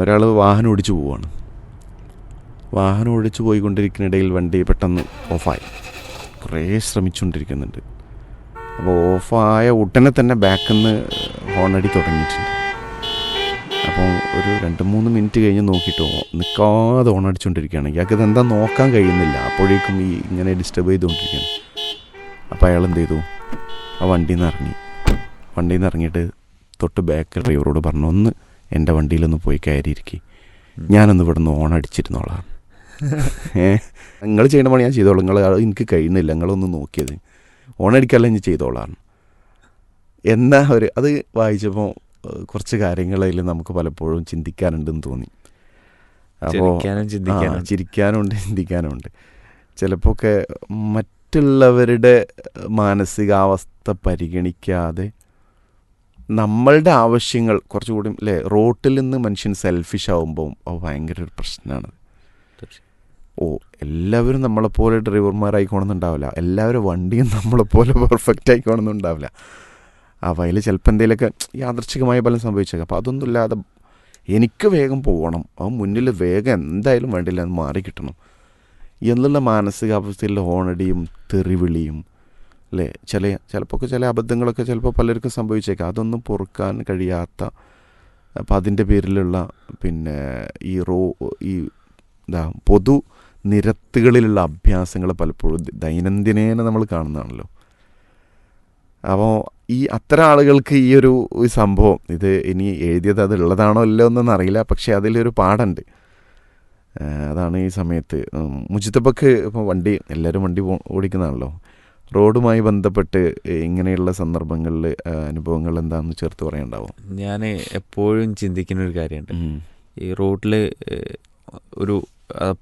ഒരാൾ വാഹനം ഓടിച്ചു പോവുകയാണ് വാഹനം ഓടിച്ചു പോയിക്കൊണ്ടിരിക്കുന്നിടയിൽ വണ്ടി പെട്ടെന്ന് ഓഫായി. കുറേ ശ്രമിച്ചുകൊണ്ടിരിക്കുന്നുണ്ട്. അപ്പോൾ ഓഫായ ഉടനെ തന്നെ ബാക്കിൽ നിന്ന് ഹോണടി തുടങ്ങിയിട്ടുണ്ട്. അപ്പോൾ ഒരു രണ്ട് മൂന്ന് മിനിറ്റ് കഴിഞ്ഞ് നോക്കിയിട്ട് നിൽക്കാതെ ഓണടിച്ചുകൊണ്ടിരിക്കുകയാണ് ഇയാൾക്ക് ഇതെന്താ നോക്കാൻ കഴിയുന്നില്ല. അപ്പോഴേക്കും ഈ ഇങ്ങനെ ഡിസ്റ്റർബ് ചെയ്തുകൊണ്ടിരിക്കുകയാണ്. അപ്പോൾ അയാൾ എന്ത് ചെയ്തു? ആ വണ്ടിയിൽ നിന്ന് ഇറങ്ങി. വണ്ടിയിൽ നിന്ന് ഇറങ്ങിയിട്ട് തൊട്ട് ബാക്ക് ഡ്രൈവറോട് പറഞ്ഞു ഒന്ന് എന്റെ വണ്ടിയിലൊന്ന് പോയി കയറിയിരിക്കും. ഞാനൊന്ന് ഇവിടെ നിന്ന് ഓണടിച്ചിരുന്നോളാം ഏഹ് നിങ്ങൾ ചെയ്യണ പണി ഞാൻ ചെയ്തോളാം. നിങ്ങൾ എനിക്ക് കഴിയുന്നില്ല. നിങ്ങളൊന്ന് നോക്കിയത്. ഓണടിക്കല്ല ഞാൻ ചെയ്തോളാം. എന്നാ ഒരു അത് വായിച്ചപ്പോൾ കുറച്ച് കാര്യങ്ങളിൽ നമുക്ക് പലപ്പോഴും ചിന്തിക്കാനുണ്ടെന്ന് തോന്നി. അപ്പോൾ ചിരിക്കാനും ചിന്തിക്കാനും. ആ, ചിരിക്കാനുണ്ട് ചിന്തിക്കാനുണ്ട്. ചിലപ്പോൾ ഒക്കെ മറ്റുള്ളവരുടെ മാനസികാവസ്ഥ പരിഗണിക്കാതെ നമ്മളുടെ ആവശ്യങ്ങൾ കുറച്ചുകൂടി അല്ലേ റോട്ടിൽ നിന്ന് മനുഷ്യൻ സെൽഫിഷ് ആകുമ്പോൾ അത് ഭയങ്കര ഒരു പ്രശ്നമാണ്. ഓ എല്ലാവരും നമ്മളെപ്പോലെ ഡ്രൈവർമാരായിക്കോണമെന്നുണ്ടാവില്ല എല്ലാവരും വണ്ടിയും നമ്മളെപ്പോലെ പെർഫെക്റ്റ് ആയിക്കോണമെന്നുണ്ടാവില്ല അപ്പോൾ അതിൽ ചിലപ്പോൾ എന്തെങ്കിലുമൊക്കെ യാദർച്ഛികമായ ഫലം സംഭവിച്ചേക്കാം. അപ്പോൾ അതൊന്നും ഇല്ലാതെ എനിക്ക് വേഗം പോകണം ആ മുന്നിൽ വേഗം എന്തായാലും വേണ്ടില്ല അത് മാറി കിട്ടണം. എന്നുള്ള മാനസികാവസ്ഥയിൽ ഹോണടിയും തെറിവിളിയും അല്ലേ ചില ചിലപ്പോൾ ചില അബദ്ധങ്ങളൊക്കെ ചിലപ്പോൾ പലർക്കും സംഭവിച്ചേക്കാം. അതൊന്നും പൊറുക്കാൻ കഴിയാത്ത അപ്പം അതിന്റെ പേരിലുള്ള പിന്നെ ഈ റോ ഈ എന്താ പൊതു നിരത്തുകളിലുള്ള അഭ്യാസങ്ങൾ പലപ്പോഴും ദൈനംദിനേന നമ്മൾ കാണുന്നതാണല്ലോ. അപ്പോൾ ഈ അത്തരം ആളുകൾക്ക് ഈ ഒരു സംഭവം ഇത് ഇനി എഴുതിയത് അത് ഉള്ളതാണോ ഇല്ലയോ എന്നൊന്നും അറിയില്ല. പക്ഷേ അതിലൊരു പാടുണ്ട് അതാണ് ഈ സമയത്ത്. മുജിത്തപ്പൊക്കെ ഇപ്പോൾ വണ്ടി എല്ലാവരും വണ്ടി ഓടിക്കുന്നതാണല്ലോ. റോഡുമായി ബന്ധപ്പെട്ട് ഇങ്ങനെയുള്ള സന്ദർഭങ്ങളിൽ അനുഭവങ്ങൾ എന്താണെന്ന് ചേർത്ത് പറയാനുണ്ടാവും ഞാൻ എപ്പോഴും ചിന്തിക്കുന്ന ഒരു കാര്യമുണ്ട്. ഈ റോഡിൽ ഒരു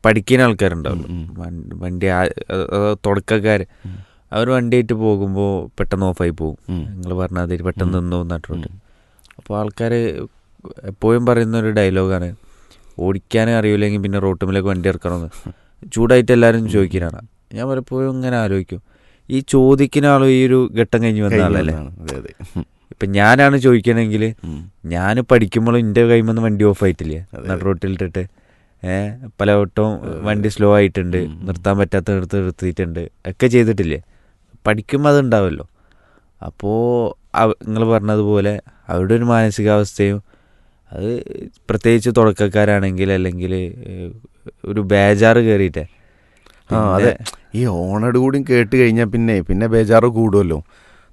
പഠിക്കുന്ന ആൾക്കാരുണ്ടാവും. വണ്ടി- തുടക്കക്കാർ. അവർ വണ്ടിയായിട്ട് പോകുമ്പോൾ പെട്ടെന്ന് ഓഫായി പോകും. നിങ്ങൾ പറഞ്ഞാൽ അതിൽ പെട്ടെന്ന്. നിന്നു നട്ടിട്ടുണ്ട് അപ്പോൾ ആൾക്കാർ എപ്പോഴും പറയുന്ന ഒരു ഡയലോഗാണ് ഓടിക്കാൻ അറിയില്ലെങ്കിൽ പിന്നെ റോട്ടുമിലേക്ക് വണ്ടി ഇറക്കണമെന്ന് ചൂടായിട്ട് എല്ലാവരും ചോദിക്കാനാണ് ഞാൻ പലപ്പോഴും ഇങ്ങനെ ആലോചിക്കും. ഈ ചോദിക്കുന്ന ആളും ഈ ഒരു ഘട്ടം കഴിഞ്ഞ് വന്ന ആളല്ലേ? ഇപ്പൊ ഞാനാണ് ചോദിക്കണമെങ്കിൽ ഞാൻ പഠിക്കുമ്പോഴും എന്റെ കൈമന്ന് വണ്ടി ഓഫ് ആയിട്ടില്ല. നട റോട്ടിലിട്ടിട്ട് ഏഹ് പല വട്ടവും വണ്ടി സ്ലോ ആയിട്ടുണ്ട് നിർത്താൻ പറ്റാത്ത നിർത്തി നിർത്തിയിട്ടുണ്ട് ഒക്കെ ചെയ്തിട്ടില്ലേ? പഠിക്കുമ്പോൾ അതുണ്ടാവുമല്ലോ അപ്പോൾ നിങ്ങൾ പറഞ്ഞതുപോലെ അവരുടെ ഒരു മാനസികാവസ്ഥയും അത് പ്രത്യേകിച്ച് തുടക്കക്കാരാണെങ്കിൽ അല്ലെങ്കിൽ ഒരു ബേജാറ് കയറിയിട്ടേ ആ അതെ. ഈ ഓണട് കൂടി കേട്ട് കഴിഞ്ഞാൽ പിന്നെ പിന്നെ ബേജാറ് കൂടുമല്ലോ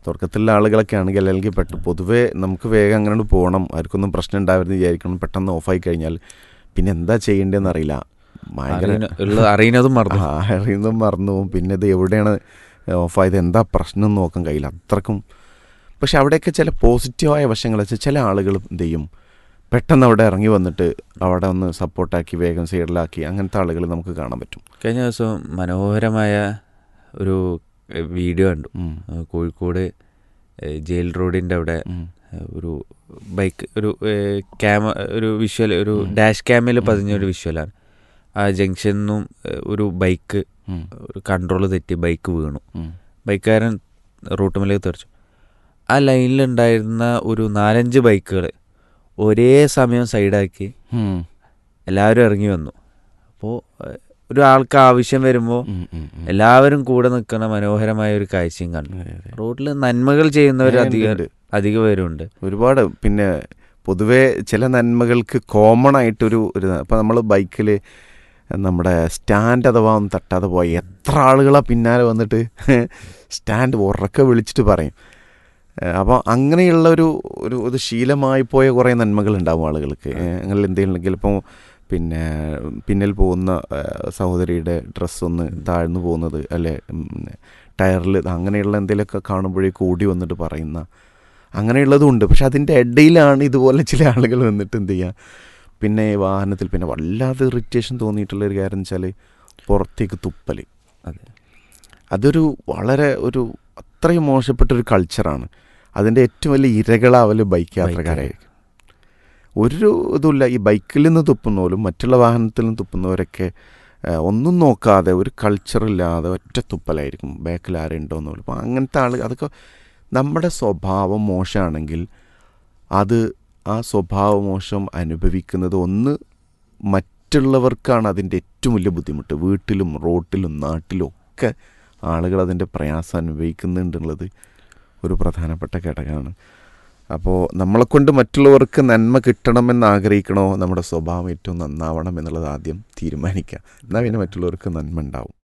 തുടക്കത്തിലുള്ള ആളുകളൊക്കെ ആണെങ്കിൽ അല്ലെങ്കിൽ പെട്ട് പൊതുവേ നമുക്ക് വേഗം അങ്ങനെ പോകണം ആർക്കൊന്നും പ്രശ്നം ഉണ്ടാവരുത് വിചാരിക്കണം. പെട്ടെന്ന് ഓഫായി കഴിഞ്ഞാൽ പിന്നെ എന്താ ചെയ്യേണ്ടതെന്ന് അറിയില്ല ഭയങ്കര അറിയുന്നതും മറന്നു. ആ, അറിയുന്നതും മറന്നു. പോകും. പിന്നെ ഇത് എവിടെയാണ് ഓഫായത്? എന്താ പ്രശ്നം നോക്കാൻ കഴിയില്ല. അത്രക്കും. പക്ഷെ അവിടെയൊക്കെ ചില പോസിറ്റീവായ വശങ്ങൾ വെച്ചാൽ ചില ആളുകൾ എന്ത് ചെയ്യും? പെട്ടെന്ന് അവിടെ ഇറങ്ങി വന്നിട്ട് അവിടെ ഒന്ന് സപ്പോർട്ടാക്കി വേഗം സൈഡിലാക്കി അങ്ങനത്തെ ആളുകൾ നമുക്ക് കാണാൻ പറ്റും. കഴിഞ്ഞ ദിവസം മനോഹരമായ ഒരു വീഡിയോ കണ്ടു. കോഴിക്കോട് ജയിൽ റോഡിന്റെ അവിടെ ഒരു ബൈക്ക് ഒരു ക്യാമ ഒരു വിഷ്വൽ ഒരു ഡാഷ് ക്യാമിൽ പതിഞ്ഞ ഒരു വിഷ്വലാണ്. ആ ജംഗ്ഷനിൽ നിന്നും ഒരു ബൈക്ക് ഒരു കൺട്രോൾ തെറ്റി ബൈക്ക് വീണു. ബൈക്കുകാരൻ റൂട്ട് മേലേക്ക് തെറിച്ചു. ആ ലൈനിലുണ്ടായിരുന്ന ഒരു നാലഞ്ച് ബൈക്കുകൾ ഒരേ സമയം സൈഡാക്കി. എല്ലാവരും ഇറങ്ങി വന്നു അപ്പോൾ ഒരാൾക്ക് ആവശ്യം വരുമ്പോൾ. എല്ലാവരും കൂടെ നിൽക്കുന്ന മനോഹരമായ ഒരു കാഴ്ചയും കണ്ടു. റോഡിൽ നന്മകൾ ചെയ്യുന്നവർ അധികം അധിക പേരുണ്ട് ഒരുപാട് പിന്നെ പൊതുവേ ചില നന്മകൾക്ക് കോമൺ ആയിട്ടൊരു ഒരു ഇപ്പം നമ്മൾ ബൈക്കിൽ നമ്മുടെ സ്റ്റാൻഡ് അഥവാ ഒന്ന് തട്ടാതെ പോയി എത്ര ആളുകളാണ് പിന്നാലെ വന്നിട്ട് സ്റ്റാൻഡ് ഉറക്കെ വിളിച്ചിട്ട് പറയും അപ്പോൾ അങ്ങനെയുള്ള ഒരു ഒരു ഒരു ശീലമായി പോയ കുറേ നന്മകളുണ്ടാവും ആളുകൾക്ക്. അങ്ങനെ എന്തെങ്കിലും ഇപ്പോൾ പിന്നെ പിന്നിൽ പോകുന്ന സഹോദരിയുടെ ഡ്രസ്സ് ഒന്ന് താഴ്ന്നു പോകുന്നത് അല്ലെ ടയറിൽ അങ്ങനെയുള്ള എന്തെങ്കിലുമൊക്കെ കാണുമ്പോഴേക്കും ഓടി വന്നിട്ട് പറയുന്ന അങ്ങനെയുള്ളതും ഉണ്ട്. പക്ഷെ അതിന്റെ ഇടയിലാണ് ഇതുപോലെ ചില ആളുകൾ വന്നിട്ട് എന്ത് ചെയ്യുക? പിന്നെ വാഹനത്തിൽ പിന്നെ വല്ലാതെ ഇറിറ്റേഷൻ തോന്നിയിട്ടുള്ള ഒരു കാര്യം വെച്ചാൽ പുറത്തേക്ക് തുപ്പൽ അതെ. അതൊരു വളരെ ഒരു അത്രയും മോശപ്പെട്ടൊരു കൾച്ചറാണ് അതിന്റെ ഏറ്റവും വലിയ ഇരകളാവൽ ബൈക്ക് യാത്രക്കാരായിരിക്കും. ഒരു ഇതുമില്ല ഈ ബൈക്കിൽ നിന്ന് തുപ്പുന്നവരും മറ്റുള്ള വാഹനത്തിൽ നിന്ന് തുപ്പുന്നവരൊക്കെ ഒന്നും നോക്കാതെ ഒരു കൾച്ചറില്ലാതെ ഒറ്റ തുപ്പലായിരിക്കും ബാക്കിൽ ആരുണ്ടോ എന്ന് അപ്പോൾ അങ്ങനത്തെ ആൾ അതൊക്കെ നമ്മുടെ സ്വഭാവം മോശമാണെങ്കിൽ അത് ആ സ്വഭാവ മോശം അനുഭവിക്കുന്നത് ഒന്ന് മറ്റുള്ളവർക്കാണ് അതിന്റെ ഏറ്റവും വലിയ ബുദ്ധിമുട്ട്. വീട്ടിലും റോട്ടിലും നാട്ടിലും ഒക്കെ ആളുകൾ അതിന്റെ പ്രയാസം അനുഭവിക്കുന്നുണ്ടെന്നുള്ളത് ഒരു പ്രധാനപ്പെട്ട ഘടകമാണ്. അപ്പോൾ നമ്മളെക്കൊണ്ട് മറ്റുള്ളവർക്ക് നന്മ കിട്ടണമെന്ന് ആഗ്രഹിക്കണോ? നമ്മുടെ സ്വഭാവം ഏറ്റവും നന്നാവണം എന്നുള്ളത് ആദ്യം തീരുമാനിക്കുക. എന്നാൽ പിന്നെ മറ്റുള്ളവർക്ക് നന്മ ഉണ്ടാവും.